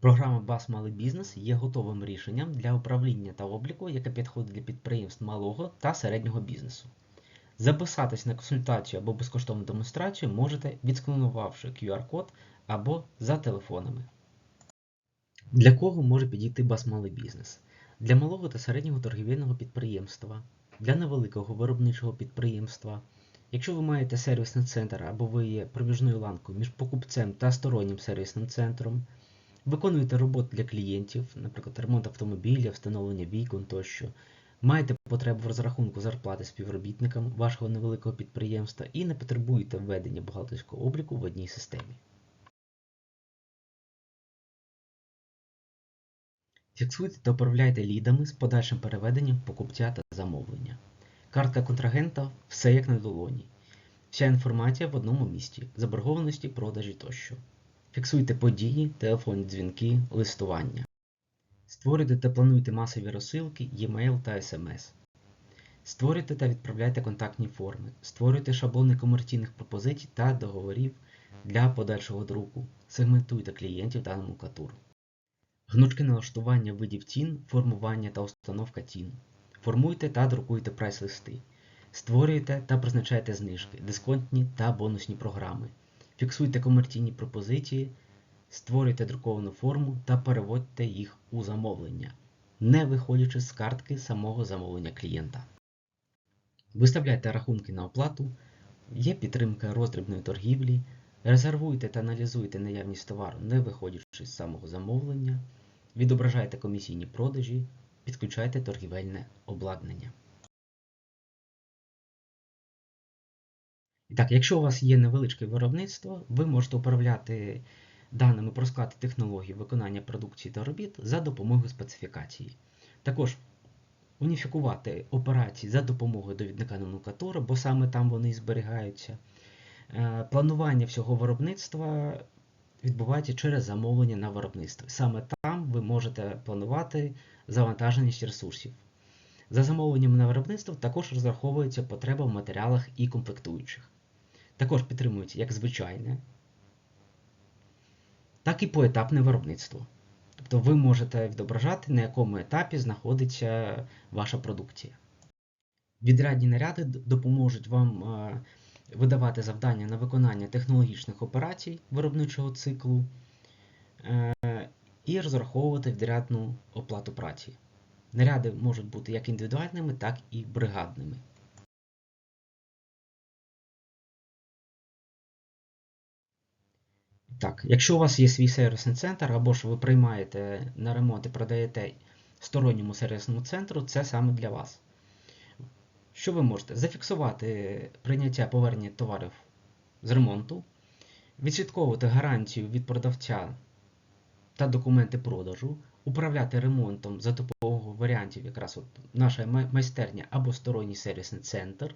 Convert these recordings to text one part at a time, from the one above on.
Програма BAS Малий бізнес є готовим рішенням для управління та обліку, яке підходить для підприємств малого та середнього бізнесу. Записатись на консультацію або безкоштовну демонстрацію можете, відсканувавши QR-код або за телефонами. Для кого може підійти BAS Малий бізнес? Для малого та середнього торгівельного підприємства, для невеликого виробничого підприємства. Якщо ви маєте сервісний центр або ви є проміжною ланкою між покупцем та стороннім сервісним центром, виконуєте роботу для клієнтів, наприклад, ремонт автомобіля, встановлення вікон тощо, маєте потребу в розрахунку зарплати співробітникам вашого невеликого підприємства і не потребуєте введення бухгалтерського обліку в одній системі. Фіксуйте та управляйте лідами з подальшим переведенням покупця та замовлення. Картка контрагента все як на долоні. Вся інформація в одному місці, заборгованості, продажі тощо. Фіксуйте події, телефонні дзвінки, листування. Створюйте та плануйте масові розсилки, e-mail та SMS. Створюйте та відправляйте контактні форми. Створюйте шаблони комерційних пропозицій та договорів для подальшого друку. Сегментуйте клієнтів та номенклатуру. Гнучке налаштування видів цін, формування та установка цін. Формуйте та друкуйте прайс-листи. Створюйте та призначайте знижки, дисконтні та бонусні програми. Фіксуйте комерційні пропозиції, створюйте друковану форму та переводьте їх у замовлення, не виходячи з картки самого замовлення клієнта. Виставляйте рахунки на оплату, є підтримка роздрібної торгівлі, резервуйте та аналізуйте наявність товару, не виходячи з самого замовлення, відображайте комісійні продажі, підключайте торгівельне обладнання. І так, якщо у вас є невеличке виробництво, ви можете управляти даними про склад і технології виконання продукції та робіт за допомогою специфікації. Також уніфікувати операції за допомогою довідника номенклатури, бо саме там вони і зберігаються. Е, Планування всього виробництва відбувається через замовлення на виробництво. Саме там ви можете планувати завантаженість ресурсів. За замовленням на виробництво також розраховується потреба в матеріалах і комплектуючих. Також підтримується як звичайне, так і поетапне виробництво. Тобто ви можете відображати, на якому етапі знаходиться ваша продукція. Відрядні наряди допоможуть вам е, видавати завдання на виконання технологічних операцій виробничого циклу е, і розраховувати відрядну оплату праці. Наряди можуть бути як індивідуальними, так і бригадними. Так, якщо у вас є свій сервісний центр, або ж ви приймаєте на ремонт і продаєте сторонньому сервісному центру, це саме для вас. Що ви можете? Зафіксувати прийняття повернення товарів з ремонту, відслідковувати гарантію від продавця та документи продажу, управляти ремонтом за допомогою варіантів якраз от наша майстерня або сторонній сервісний центр,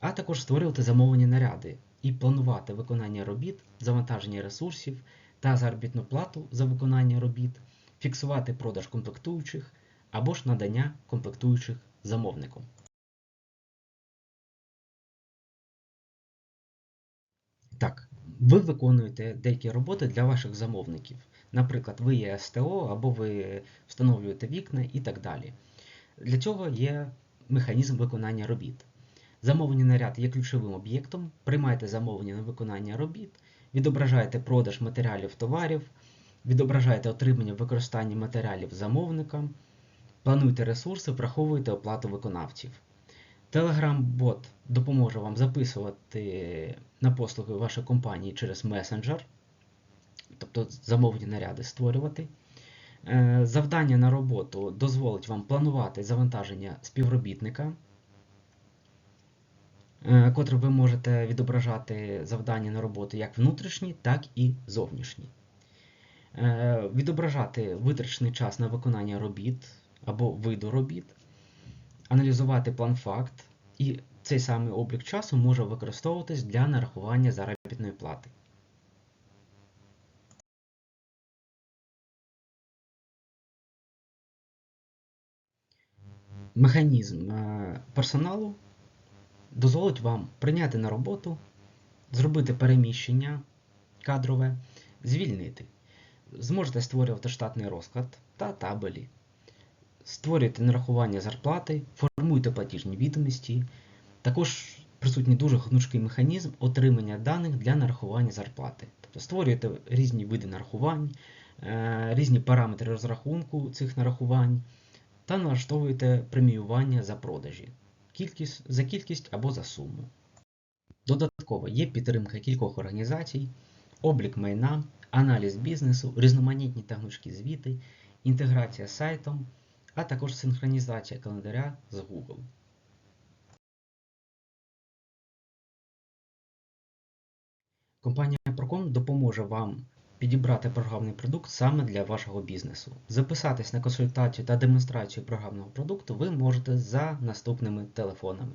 а також створювати замовлені наряди і планувати виконання робіт, завантаження ресурсів та заробітну плату за виконання робіт, фіксувати продаж комплектуючих або ж надання комплектуючих замовником. Так, ви виконуєте деякі роботи для ваших замовників. Наприклад, ви є СТО або ви встановлюєте вікна і так далі. Для цього є механізм виконання робіт. Замовлення наряд є ключовим об'єктом, приймайте замовлення на виконання робіт, відображаєте продаж матеріалів товарів, відображаєте отримання використання матеріалів замовникам, плануйте ресурси, враховуйте оплату виконавців. Telegram-бот допоможе вам записувати на послуги вашої компанії через месенджер, тобто замовні наряди створювати. Е, завдання на роботу дозволить вам планувати завантаження співробітника, е, котре ви можете відображати завдання на роботу як внутрішні, так і зовнішні. Е, відображати витрачений час на виконання робіт або виду робіт аналізувати план факт, і цей самий облік часу може використовуватись для нарахування заробітної плати. Механізм е, персоналу дозволить вам прийняти на роботу, зробити переміщення кадрове, звільнити. Зможете створювати штатний розклад та табелі. Створюйте нарахування зарплати, формуйте платіжні відомості. Також присутній дуже гнучкий механізм отримання даних для нарахування зарплати. Тобто створюєте різні види нарахувань, е, різні параметри розрахунку цих нарахувань та налаштовуєте преміювання за продажі кількість, за кількість або за суму. Додатково є підтримка кількох організацій, облік майна, аналіз бізнесу, різноманітні та гнучкі звіти, інтеграція з сайтом, а також синхронізація календаря з Google. Компанія Procom допоможе вам підібрати програмний продукт саме для вашого бізнесу. Записатись на консультацію та демонстрацію програмного продукту ви можете за наступними телефонами.